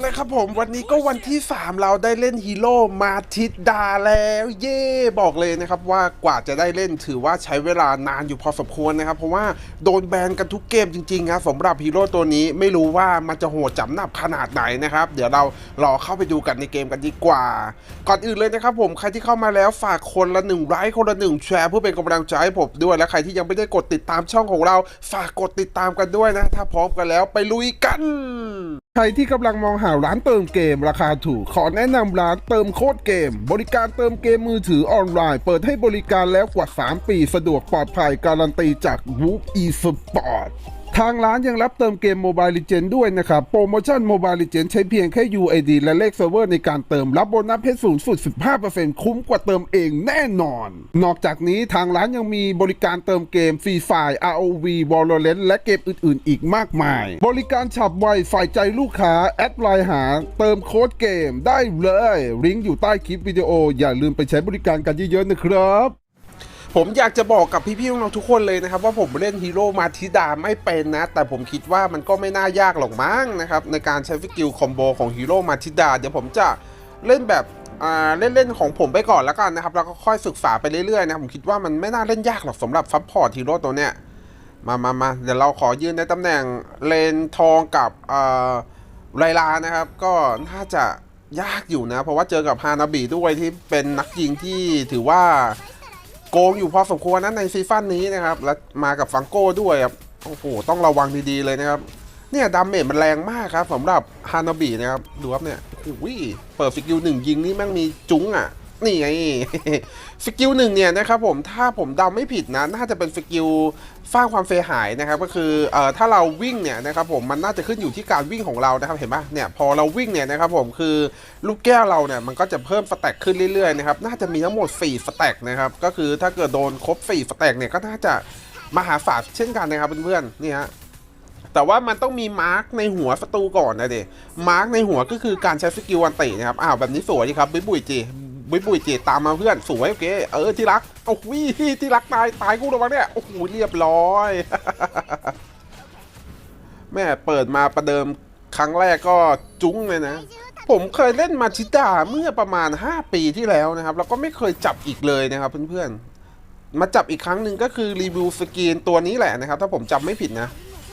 เลยครับผมวันนี้ก็วันที่ 3 เราได้เล่นฮีโร่มาทิดดาแล้ว เย่บอกเลยนะครับว่ากว่าจะได้เล่นถือว่าใช้เวลานานอยู่พอสมควรนะครับ เพราะว่าโดนแบนกันทุกเกมจริงๆครับสำหรับฮีโร่ตัวนี้ไม่รู้ว่ามันจะโหดจำหนับขนาดไหนนะครับ เดี๋ยวเรารอเข้าไปดูกันในเกมกันดีกว่า ก่อนอื่นเลยนะครับผมใครที่เข้ามาแล้วฝากคนละหนึ่งไลค์คนละหนึ่งแชร์เพื่อเป็นกำลังใจให้ผมด้วยและใครที่ยังไม่ได้กดติดตามช่องของเรา ฝากกดติดตามกันด้วยนะ ถ้าพร้อมกันแล้วไปลุยกัน ใครที่กำลังมองหาร้านเติมเกมราคาถูก ขอแนะนำร้านเติมโคตรเกม บริการเติมเกมมือถือออนไลน์ เปิดให้บริการแล้วกว่า 3 ปี สะดวกปลอดภัยการันตีจาก w o o e Sport ทางร้านยังรับเติมเกมโมบายลิเจนด้วยนะครับ โปรโมชั่นโมบายลิเจนใช้เพียงแค่ UID และเลขเซิร์ฟเวอร์ในการเติมรับโบนัสเพชรสูงสุด 15%คุ้มกว่าเติมเองแน่นอน นอกจากนี้ทางร้านยังมีบริการเติมเกมฟรีไฟ ROV Valorant และเกมอื่น ๆ อีกมากมาย บริการฉับไวฝ่ายใจลูกค้า แอดไลน์หา เติมโค้ดเกมได้เลยลิงก์อยู่ใต้คลิปวิดีโออย่าลืมไปใช้บริการกันเยอะๆนะครับ ผมอยากจะบอกกับพี่ๆน้องๆทุกคนเลยนะครับ ว่าผมเล่นฮีโร่มาทิดาไม่เป็นนะ แต่ผมคิดว่ามันก็ไม่น่ายากหรอกมั้งนะครับ ในการใช้ฟิกิลคอมโบของฮีโร่มาทิดา เดี๋ยวผมจะเล่นแบบอ่าเล่นๆของผมไปก่อนแล้วกันนะครับ แล้วก็ค่อยศึกษาไปเรื่อยๆนะผมคิดว่ามันไม่น่าเล่นยากหรอกสำหรับซัพพอร์ตฮีโร่ตัวเนี้ยมามามาเดี๋ยวเราขอยืนในตำแหน่งเลนทองกับไรลานะครับ ก็น่าจะยากอยู่นะ เพราะว่าเจอกับฮานาบิด้วยที่เป็นนักยิงที่ถือว่า โกงอยู่พอสมควรนะในซีซั่นนี้นะครับ และมากับฟังโก้ด้วยครับโอ้โหต้องระวังดีๆเลยนะครับ เนี่ยดาเมจมันแรงมากครับสำหรับฮานาบินะครับดูครับเนี่ยโอ้ยเปิดสกิลหนึ่งยิงนี่แม่งมีจุ้งอะ นี่ไงสกิลหนึ่งเนี่ยนะครับผมถ้าผมเดาไม่ผิดนะ น่าจะเป็นสกิลสร้างความเสียหายนะครับก็คือเอ่อถ้าเราวิ่งเนี่ยนะครับผมมันน่าจะขึ้นอยู่ที่การวิ่งของเรานะครับเห็นปะเนี่ยพอเราวิ่งเนี่ยนะครับผมคือลูกแก้วเราเนี่ยมันก็จะเพิ่มสแต็กขึ้นเรื่อยๆนะครับน่าจะมีทั้งหมด4สแต็กนะครับก็คือถ้าเกิดโดนครบ4สแต็กเนี่ยก็น่าจะมหาศาลเช่นกันนะครับเพื่อนๆนี่ฮะแต่ว่ามันต้องมีมาร์กในหัวศัตรูก่อนนะเดมาร์กในหัวก็คือการใช้สกิลวันตินะครับอ้าวแบบนี้สวยดีครับบุยบุยจี บุยบุยจีตามมาเพื่อนสวยโอเคเออที่รักโอ้โหที่รักตายตายกูระวังเนี่ยโอ้โหเรียบร้อย แม่เปิดมาประเดิมครั้งแรกก็จุ้งเลยนะ ผมเคยเล่นมาชิดาเมื่อประมาณ 5 ปีที่แล้วนะครับ แล้วก็ไม่เคยจับอีกเลยนะครับเพื่อนๆ มาจับอีกครั้งหนึ่งก็คือรีวิวสกรีนตัวนี้แหละนะครับ ถ้าผมจำไม่ผิดนะ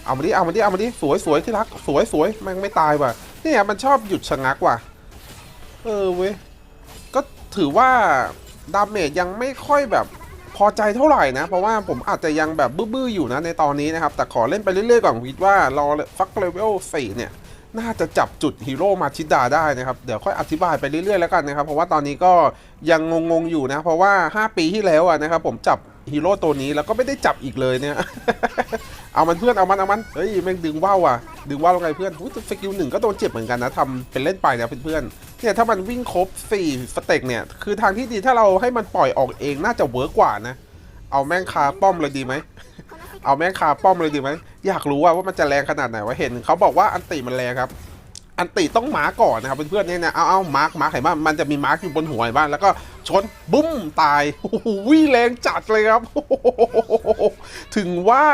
เอามาดิเอามาดิเอามาดิสวยสวยที่รัก สวยสวยแม่งไม่ตายว่ะเนี่ยมันชอบหยุดชะงักว่ะ เออเว้ย ถือว่าดาเมจยังไม่ค่อยแบบพอใจเท่าไหร่นะ เพราะว่าผมอาจจะยังแบบบื้อๆอยู่นะในตอนนี้นะครับ แต่ขอเล่นไปเรื่อยๆก่อนคิดว่ารอฟักเลเวล4เนี่ย น่าจะจับจุดฮีโร่มาชิดาได้นะครับ เดี๋ยวค่อยอธิบายไปเรื่อยๆแล้วกันนะครับ เพราะว่าตอนนี้ก็ยังงงๆอยู่นะ เพราะว่า 5 ปีที่แล้วนะครับผมจับฮีโร่ตัวนี้แล้วก็ไม่ได้จับอีกเลยเนี่ย เอามันเพื่อนเอามันเอามันเฮ้ยแม่งดึงว่าวอะดึงว่าวลงไงเพื่อนหุ้ยสกิลหนึ่งก็โดนเจ็บเหมือนกันนะทำเป็นเล่นไปนะเพื่อนๆเนี่ยถ้ามันวิ่งครบ4สเต็กเนี่ยคือทางที่ดีถ้าเราให้มันปล่อยออกเองน่าจะเวิร์กกว่านะ เอาแม่งคาป้อมเลยดีไหมเอาแม่งคาป้อมเลยดีไหมอยากรู้ว่าว่ามันจะแรงขนาดไหนวะเห็นเขาบอกว่าอันติมันแรงครับอันติต้องมาร์กก่อนนะครับเพื่อนๆเนี่ยนะเอาเอามาร์กมาร์กเห็นป่ะมันจะมีมาร์กอยู่บนหัวเห็นป่ะแล้วก็ชนบุ้มตายโอ้โหแรงจัดเลยครับถึงว่า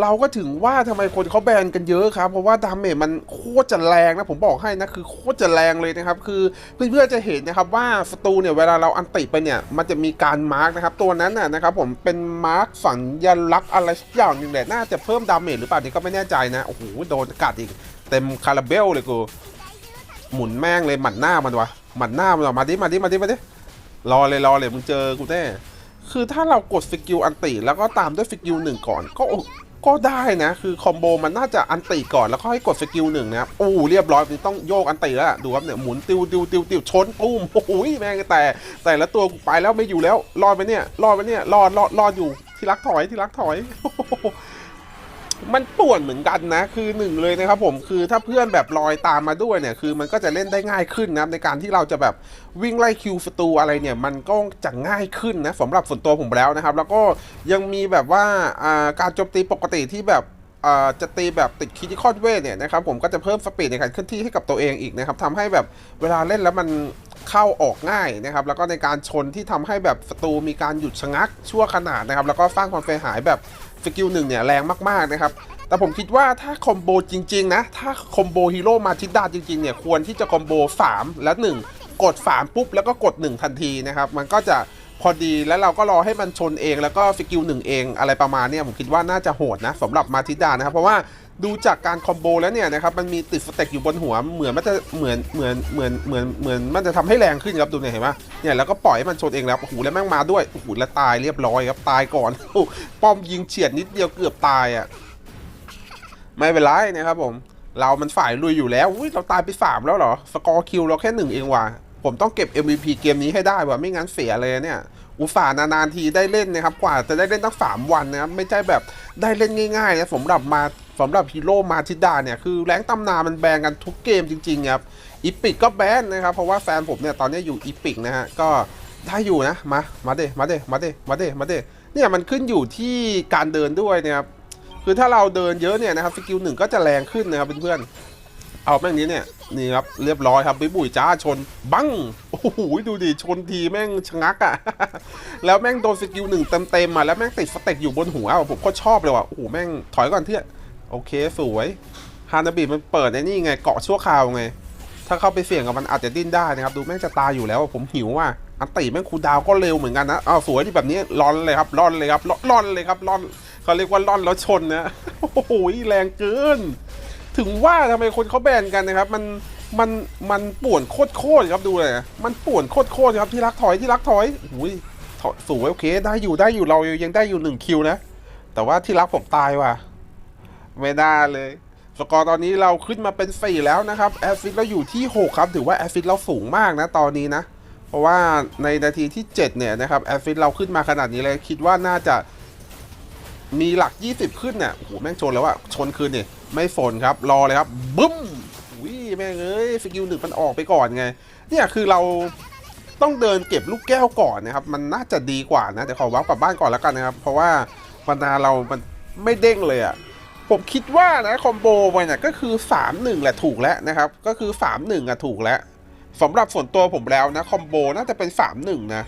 เราก็ถึงว่าทำไมคนเขาแบนกันเยอะครับ เพราะว่าดาเมจมันโคตรจะแรงนะ ผมบอกให้นะ คือโคตรจะแรงเลยนะครับ คือเพื่อนๆจะเห็นนะครับว่าศัตรูเนี่ยเวลาเราอันติไปเนี่ย มันจะมีการมาร์กนะครับ ตัวนั้นน่ะนะครับผมเป็นมาร์กสัญลักษณ์อะไรสักอย่างหนึ่งแหละน่าจะเพิ่มดาเมจหรือเปล่านี่ก็ไม่แน่ใจนะ โอ้โหโดนกัดอีก เต็มคาราเบลเลยกูหมุนแม่งเลยหมัดหน้ามันวะหมัดหน้ามันวะมาดิมาดิมาดิมาดิรอเลยรอเลยมึงเจอกูแน่คือถ้าเรากดสกิลอันติแล้วก็ตามด้วยสกิลหนึ่งก่อนก็ ก็ได้นะ คือคอมโบมันน่าจะอันตีก่อนแล้วก็ให้กดสกิลหนึ่งนะครับโอ้เรียบร้อยมันต้องโยกอันตีแล้วดูครับเนี่ยหมุนติวติวติวติวชนปุ้มโอ้ยแม่งแต่ แต่ละตัวไปแล้วไม่อยู่แล้วรอดไปเนี่ยรอดไปเนี่ยรอดรอดรอดอยู่ที่รักถอยที่รักถอยโอ้โห มันป่วนเหมือนกันนะ คือหนึ่งเลยนะครับผมคือถ้าเพื่อนแบบลอยตามมาด้วยเนี่ยคือมันก็จะเล่นได้ง่ายขึ้นนะในการที่เราจะแบบวิ่งไล่คิวศัตรูอะไรเนี่ยมันก็จะง่ายขึ้นนะสำหรับส่วนตัวผมแล้วนะครับ แล้วก็ยังมีแบบว่าการโจมตีปกติที่แบบจะตีแบบติดคิดที่คอดเวทเนี่ยนะครับผมก็จะเพิ่มสปีดในการเคลื่อนที่ให้กับตัวเองอีกนะครับทำให้แบบเวลาเล่นแล้วมันเข้าออกง่ายนะครับแล้วก็ในการชนที่ทำให้แบบศัตรูมีการหยุดชะงักชั่วขนาดนะครับแล้วก็สร้างความเสียหายแบบ สกิลหนึ่งเนี่ยแรงมากๆนะครับ แต่ผมคิดว่าถ้าคอมโบจริง ๆ นะ ถ้าคอมโบฮีโร่มาทิดดาจริง ๆ เนี่ย ควรที่จะคอมโบ 3 และ 1 กด 3 ปุ๊บ แล้วก็กด 1 ทันทีนะครับ มันก็จะพอดีแล้วเราก็รอให้มันชนเองแล้วก็สกิลหนึ่งเองอะไรประมาณเนี้ยผมคิดว่าน่าจะโหดนะสำหรับมาทิดานะครับเพราะว่า ดูจากการคอมโบแล้วเนี่ยนะครับมันมีติดสเต็กอยู่บนหัวเหมือนมันจะเหมือนเหมือนเหมือนเหมือนเหมือนมันจะทำให้แรงขึ้นครับดูเนี่ยเห็นไหมเนี่ยแล้วก็ปล่อยให้มันชนเองแล้วโอ้โหแล้วแม่งมาด้วยโอ้โหแล้วตายเรียบร้อยครับตายก่อนโอ้ป้อมยิงเฉียดนิดเดียวเกือบตายอะไม่เป็นไรนะครับผม เรามันฝ่ายลุยอยู่แล้วอุ้ยเราตายไป3แล้วเหรอสกอร์คิวเราแค่หนึ่งเองว่ะผมต้องเก็บ MVP เกมนี้ให้ได้ว่ะไม่งั้นเสียเลยเนี่ยอุตส่าห์นานๆทีได้เล่นนะครับกว่าจะได้เล่นตั้ง 3 วันนะครับไม่ใช่แบบได้เล่นง่ายๆนะสำหรับมา สำหรับฮีโร่มาทิดาเนี่ย คือแรงตำนานมันแบนกันทุกเกมจริงๆครับอีพิกก็แบนนะครับ เพราะว่าแฟนผมเนี่ยตอนนี้อยู่อีพิกนะฮะ ก็ได้อยู่นะ มา มาเดมาเดมาเดมาเดมาเดเนี่ยมันขึ้นอยู่ที่การเดินด้วยนะครับ คือถ้าเราเดินเยอะเนี่ยนะครับสกิลหนึ่งก็จะแรงขึ้นนะครับเพื่อนๆ เอาแม่งนี้เนี่ยนี่ครับเรียบร้อยครับบิบุยจ้าชน บังโอ้โหดูดิชนทีแม่งชะงักอะ่ะ แล้วแม่งโดนสกิลหนึ่งเต็มๆมาแล้วแม่งติดสเต็กอยู่บนหัวผมก็ชอบเลยว่ะโอ้โหแม่งถอยก่อนเที่ โอเคสวยฮานาบิมันเปิดไอ้นี่ไงเกาะชั่วคราวไง ถ้าเข้าไปเสี่ยงกับมันอาจจะดิ้นได้นะครับ ดูแม่งจะตายอยู่แล้วผมหิวว่ะอันตีแม่งคูดาวก็เร็วเหมือนกันนะอ้าวสวยที่แบบนี้ร่อนเลยครับร่อนเลยครับร่อนเลยครับร่อนเขาเรียกว่าร่อนแล้วชนนะโอ้โหแรงเกิน ถึงว่าทำไมคนเขาแบนกันนะครับ มันมันมันป่วนโคตรโคตรครับดูเลยมันป่วนโคตรโคตรครับที่รักถอยที่รักถอยอุ้ยสวยโอเค ได้อยู่ได้อยู่เรายังได้อยู่หนึ่งคิวนะแต่ว่าที่รักผมตายว่ะ ไม่น่าเลย สกอร์ตอนนี้เราขึ้นมาเป็น 4 แล้วนะครับ แอฟฟิตเราอยู่ที่ 6 ครับ ถือว่าแอฟฟิตเราสูงมากนะตอนนี้นะ เพราะว่าในนาทีที่ 7 เนี่ยนะครับแอฟฟิตเราขึ้นมาขนาดนี้เลย คิดว่าน่าจะมีหลัก 20 ขึ้นเนี่ยโอ้โหแม่งชนแล้วอะชนคืนนี่ไม่ฝนครับรอเลยครับบึ้มวิแม่งเอ้ยสกิลหนึ่งมันออกไปก่อนไง เนี่ยคือเราต้องเดินเก็บลูกแก้วก่อนนะครับ มันน่าจะดีกว่านะเดี๋ยวขอวับกลับบ้านก่อนแล้วกันนะครับ เพราะว่าบรรดาเรามันไม่เด้งเลยอะ ผมคิดว่านะคอมโบไปเนี่ยก็คือ 3 1 แหละถูกแล้วนะครับ ก็คือ 3 1อะถูกแล้วสำหรับส่วนตัวผมแล้วนะคอมโบน่าจะเป็น 3 1 นะ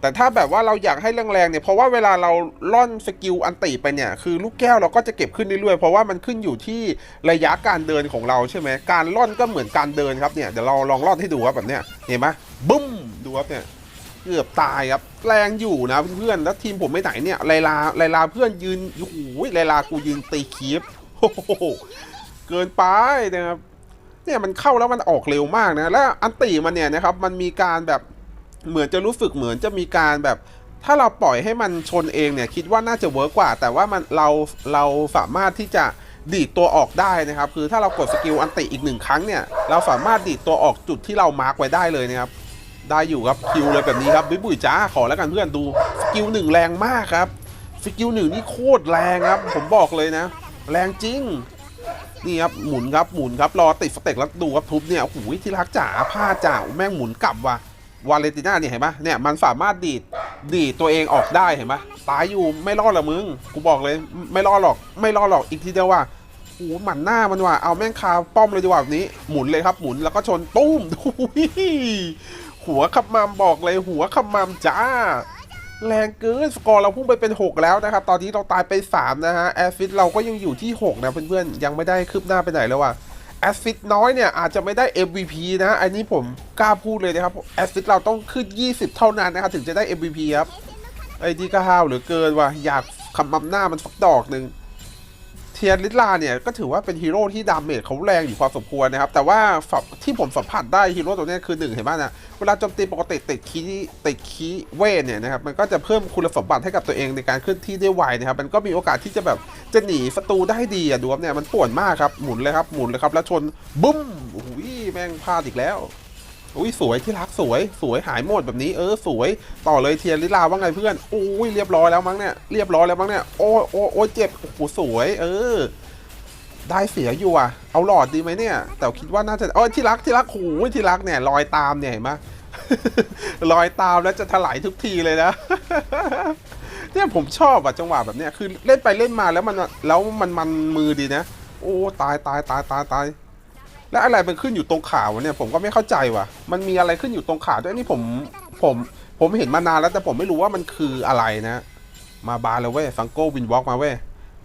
แต่ถ้าแบบว่าเราอยากให้แรงๆเนี่ยเพราะว่าเวลาเราล่อนสกิลอันติไปเนี่ยคือลูกแก้วเราก็จะเก็บขึ้นเรื่อยๆเพราะว่ามันขึ้นอยู่ที่ระยะการเดินของเราใช่ไหมการล่อนก็เหมือนการเดินครับเนี่ยเดี๋ยวเราลองล่อนให้ดูครับแบบเนี้ยเห็นไหมบึ้มดูครับเนี่ย เกือบตายครับแรงอยู่นะเพื่อนๆแล้วทีมผมไม่ไหนเนี่ยไลลาไลลาเพื่อนยืนโอ้โหไลลากูยืนตีคีฟโอ้โหเกินไปนะครับเนี่ยมันเข้าแล้วมันออกเร็วมากนะแล้วอันตีมันเนี่ยนะครับมันมีการแบบเหมือนจะรู้สึกเหมือนจะมีการแบบ ถ้าเราปล่อยให้มันชนเองเนี่ยคิดว่าน่าจะเวิร์กกว่า แต่ว่ามันเราเราสามารถที่จะดีดตัวออกได้นะครับ คือถ้าเรากดสกิลอันติอีกหนึ่งครั้งเนี่ย เราสามารถดีดตัวออกจุดที่เรามาร์กไว้ได้เลยนะครับ ได้อยู่ครับคิวเลยแบบนี้ครับบุยบุยจ้าขอแล้วกันเพื่อนดูสกิลหนึ่งแรงมากครับสกิลหนึ่งนี่โคตรแรงครับ ผมบอกเลยนะ แรงจริงนี่ครับหมุนครับหมุนครับรอติดสเต็กแล้วดูครับทุบเนี่ยโอ้โหที่รักจ๋าผ้าจ๋าแม่งหมุนกลับว่ะวาเลนติน่าเนี่ยเห็นปะเนี่ยมันสามารถดีดดีดตัวเองออกได้เห็นปะตายอยู่ไม่รอดหรอมึงกูบอกเลยไม่รอดหรอก ไม่รอดหรอกอีกทีเดียวว่าโอ้โหหมันหน้ามันว่ะเอาแม่งคาป้อมเลยดีกว่าแบบนี้หมุนเลยครับหมุนแล้วก็ชนตุ้มโอ้ย หัวขมามบอกเลยหัวขมามจ้า แรงเกินสกอร์เราพุ่งไปเป็น 6 แล้วนะครับ ตอนนี้เราตายไป 3 นะฮะแอฟฟิตเราก็ยังอยู่ที่ 6 นะเพื่อนๆ ยังไม่ได้คืบหน้าไปไหนแล้วว่ะแอฟฟิตน้อยเนี่ยอาจจะไม่ได้ MVP นะอันนี้ผมกล้าพูดเลยนะครับแอฟฟิตเราต้องขึ้น 20 เท่านั้นนะครับถึงจะได้ MVP ครับไอ้นี่ก็ห้าวเหลือเกินว่ะอยากขมำหน้ามันสักดอกหนึ่ง ทียนลิลาเนี่ยก็ถือว่าเป็นฮีโร่ที่ดาเมจเขาแรงอยู่พอสมควรนะครับ แต่ว่าฝักที่ผมสัมผัสได้ฮีโร่ตัวนี้คือหนึ่งเห็นไหมนะเวลาโจมตีปกติติดคีติดคีเวทเนี่ยนะครับมันก็จะเพิ่มคุณสมบัติให้กับตัวเองในการเคลื่อนที่ได้ไวนะครับมันก็มีโอกาสที่จะแบบจะหนีศัตรูได้ดีอะดูครับเนี่ยมันป่วนมากครับหมุนเลยครับหมุนเลยครับแล้วชนบุ้มโอ้ยแม่งพลาดอีกแล้ว อุ้ยสวยที่รักสวย สวยหายหมดแบบนี้เออสวย ต่อเลยเทียนลิลาว่าไงเพื่อนอุ้ยเรียบร้อยแล้วมั้งเนี่ยเรียบร้อยแล้วมั้งเนี่ยโอ้โอ้โอ้เจ็บโอ้โหสวย เออ ได้เสียอยู่อะ เอาหลอดดีไหมเนี่ย แต่คิดว่าน่าจะเออที่รักที่รักโอ้ยที่รักเนี่ยรอยตามเนี่ยเห็นไหมรอยตามแล้วจะถลายทุกทีเลยนะเนี่ยผมชอบอะจังหวะแบบเนี้ยคือเล่นไปเล่นมาแล้วมันแล้วมันมันมือดีนะ โอ้ตายตายตายตายตาย และอะไรมันขึ้นอยู่ตรงขาวะเนี่ยผมก็ไม่เข้าใจว่ะ มันมีอะไรขึ้นอยู่ตรงขาด้วยนี่ผมผมผมเห็นมานานแล้วแต่ผมไม่รู้ว่ามันคืออะไรนะ มาบาร์เลยเว้ยฟังโก้วินวอล์กมาเว้ย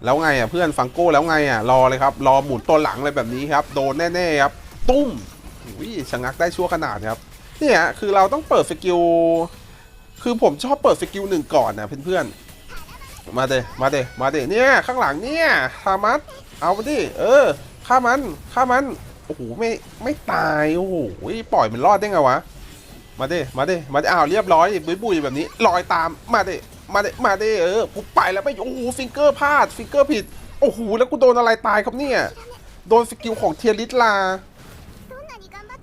แล้วไงอะเพื่อนฟังโก้แล้วไงอะรอเลยครับ รอหมุนตัวหลังเลยแบบนี้ครับ โดนแน่ๆครับ ตุ้มอุ้ยชะงักได้ชั่วขนาดครับเนี่ยคือเราต้องเปิดสกิลคือผมชอบเปิดสกิลหนึ่งก่อนนะเพื่อนๆมาเดมาเดมาเดเนี่ยข้างหลังเนี่ยคามัสเอาไปดิเออฆ่ามันฆ่ามัน โอ้โหไม่ไม่ตายโอ้โหปล่อยมันรอดได้ไงวะมาเด้มาเด้มาเด้อ้าวเรียบร้อยบุยบุยแบบนี้ลอยตามมาเด้มาเด้มาเด้เออกูไปแล้วไม่โอ้โหฟิงเกอร์พลาดฟิงเกอร์ผิดโอ้โหแล้วกูโดนอะไรตายครับเนี่ยโดนสกิลของเทียริสลา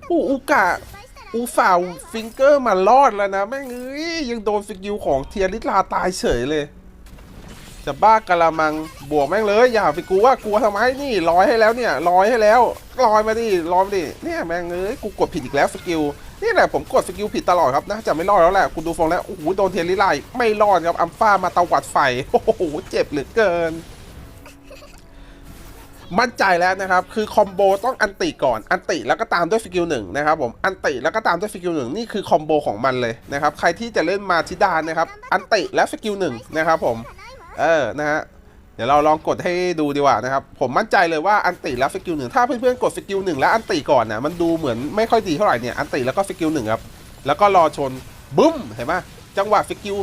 โอ้อุกะอูฝ่าวฟิงเกอร์มารอดแล้วนะแม่งเอ้ยยังโดนสกิลของเทียริสลาตายเฉยเลย จะบ้ากะละมังบวกแม่งเลยอย่าไปกลัวกลัวทำไมนี่ร้อยให้แล้วเนี่ยร้อยให้แล้วลอยมาดิลอยมาดิเนี่ยแม่งเอ้ยกูกดผิดอีกแล้วสกิลนี่แหละผมกดสกิลผิดตลอดครับนะจะไม่รอดแล้วแหละคุณดูฟองแล้วโอ้โหโดนเทียริสลไม่รอดครับอัมฟ้ามาตวัดไฟโอ้โหเจ็บเหลือเกิน มั่นใจแล้วนะครับ คือคอมโบต้องอันติก่อนอันติแล้วก็ตามด้วยสกิลหนึ่งนะครับผมอันติแล้วก็ตามด้วยสกิลหนึ่งนี่คือคอมโบของมันเลยนะครับใครที่จะเล่นมาชิดานนะครับอันติและสกิลหนึ่งนะครับผม เออนะฮะเดี๋ยวเราลองกดให้ดูดีกว่านะครับ ผมมั่นใจเลยว่าอันติแล้วสกิลหนึ่งถ้าเพื่อนๆกดสกิลหนึ่งแล้วอันติก่อนนะมันดูเหมือนไม่ค่อยดีเท่าไหร่เนี่ยอันติแล้วก็สกิลหนึ่งครับแล้วก็รอชนบึ้มเห็นไหมจังหวะสกิล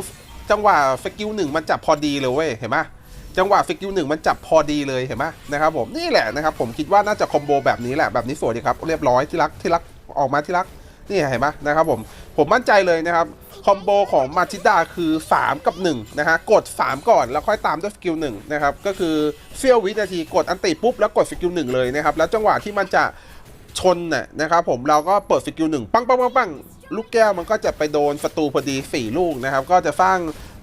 จังหวะสกิลหนึ่งมันจับพอดีเลยเว้ยเห็นไหมจังหวะสกิลหนึ่งมันจับพอดีเลยเห็นไหมนะครับผมนี่แหละนะครับผมคิดว่าน่าจะคอมโบแบบนี้แหละแบบนี้สวยดีครับเรียบร้อยที่รักที่รักออกมาที่รัก นี่เห็นไหมนะครับผม ผมมั่นใจเลยนะครับ คอมโบของมาชิดาคือ 3 กับ 1 นะฮะ กด 3 ก่อนแล้วค่อยตามด้วยสกิล1นะครับ ก็คือเฟี้ยววินาทีกดอันติปุ๊บแล้วกดสกิล1เลยนะครับ แล้วจังหวะที่มันจะชนน่ะนะครับผมเราก็เปิดสกิล1ปังปังปังปังลูกแก้วมันก็จะไปโดนศัตรูพอดี 4 ลูกนะครับ ก็จะสร้าง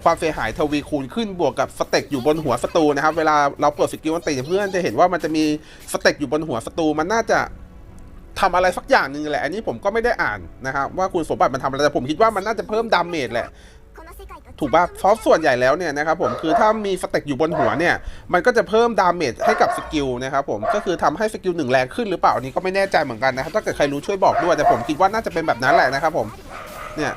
ความเสียหายทวีคูณขึ้นบวกกับสเต็กอยู่บนหัวศัตรูนะครับ เวลาเราเปิดสกิลอันติเพื่อนจะเห็นว่ามันจะมีสเต็กอยู่บนหัวศัตรูมันน่าจะ ทำอะไรสักอย่างหนึ่งแหละ อันนี้ผมก็ไม่ได้อ่านนะครับว่าคุณสมบัติมันทำอะไรแต่ผมคิดว่ามันน่าจะเพิ่มดาเมจแหละถูกป่ะเพราะส่วนใหญ่แล้วเนี่ยนะครับผมคือถ้ามีสเต็กอยู่บนหัวเนี่ย มันก็จะเพิ่มดาเมจให้กับสกิลนะครับผมก็คือทำให้สกิลหนึ่งแรงขึ้นหรือเปล่าอันนี้ก็ไม่แน่ใจเหมือนกันนะครับถ้าเกิดใครรู้ช่วยบอกด้วยแต่ผมคิดว่าน่าจะเป็นแบบนั้นแหละนะครับผมเนี่ย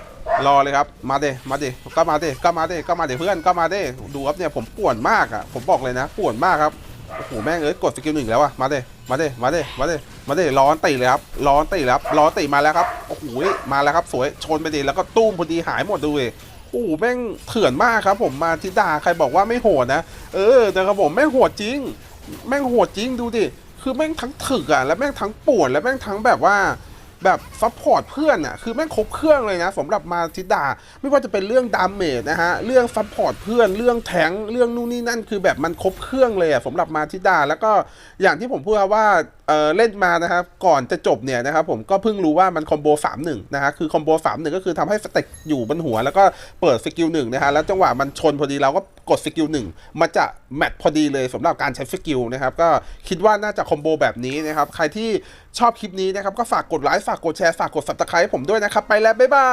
รอเลยครับมาเดมาเดก็มาเดก็มาเดก็มาเดเพื่อนก็มาเดดูครับเนี่ยผมป่วนมากอะผมบอกเลยนะป่วนมากครับโอ้โหแม่งเอ้ยกดสกิลหนึ่งแล้วอะมาเดมาเดมาเดมาเด มาเดร้อนตีเลยครับร้อนตีแล้วร้อนตีมาแล้วครับโอ้โหมาแล้วครับสวยชนไปดีแล้วก็ตุ้มพอดีหายหมดดูเลยโอ้โหแม่งเถื่อนมากครับ ผมมาทิดาใครบอกว่าไม่โหดนะเออแต่ครับผมแม่งโหดจริง แม่งโหดจริงดูดิคือแม่งทั้งถึกอะแล้วแม่งทั้งปวนแล้วแม่งทั้งแบบว่าแบบซัพพอร์ตเพื่อนอะคือแม่งครบเครื่องเลยนะสำหรับมาทิดา ไม่ว่าจะเป็นเรื่องดาเมจนะฮะเรื่องซัพพอร์ตเพื่อนเรื่องแทงเรื่องนู่นนี่นั่นคือแบบมันครบเครื่องเลยอะสำหรับมาทิดา แล้วก็อย่างที่ผมพูดว่าเออเล่นมานะครับ ก่อนจะจบเนี่ยนะครับผมก็เพิ่งรู้ว่ามันคอมโบ3 1นะฮะคือคอมโบ3 1ก็คือทำให้สเต็กอยู่บนหัว แล้วก็เปิดสกิลหนึ่งนะฮะแล้วจังหวะมันชนพอดีเราก็กดสกิลหนึ่งมันจะแมทพอดีเลยสำหรับการใช้สกิลนะครับก็คิดว่าน่าจะคอมโบแบบนี้นะครับ ใครที่ชอบคลิปนี้นะครับก็ฝากกดไลค์ฝากกดแชร์ฝากกด subscribe ผมด้วยนะครับ ไปแล้วบ๊ายบาย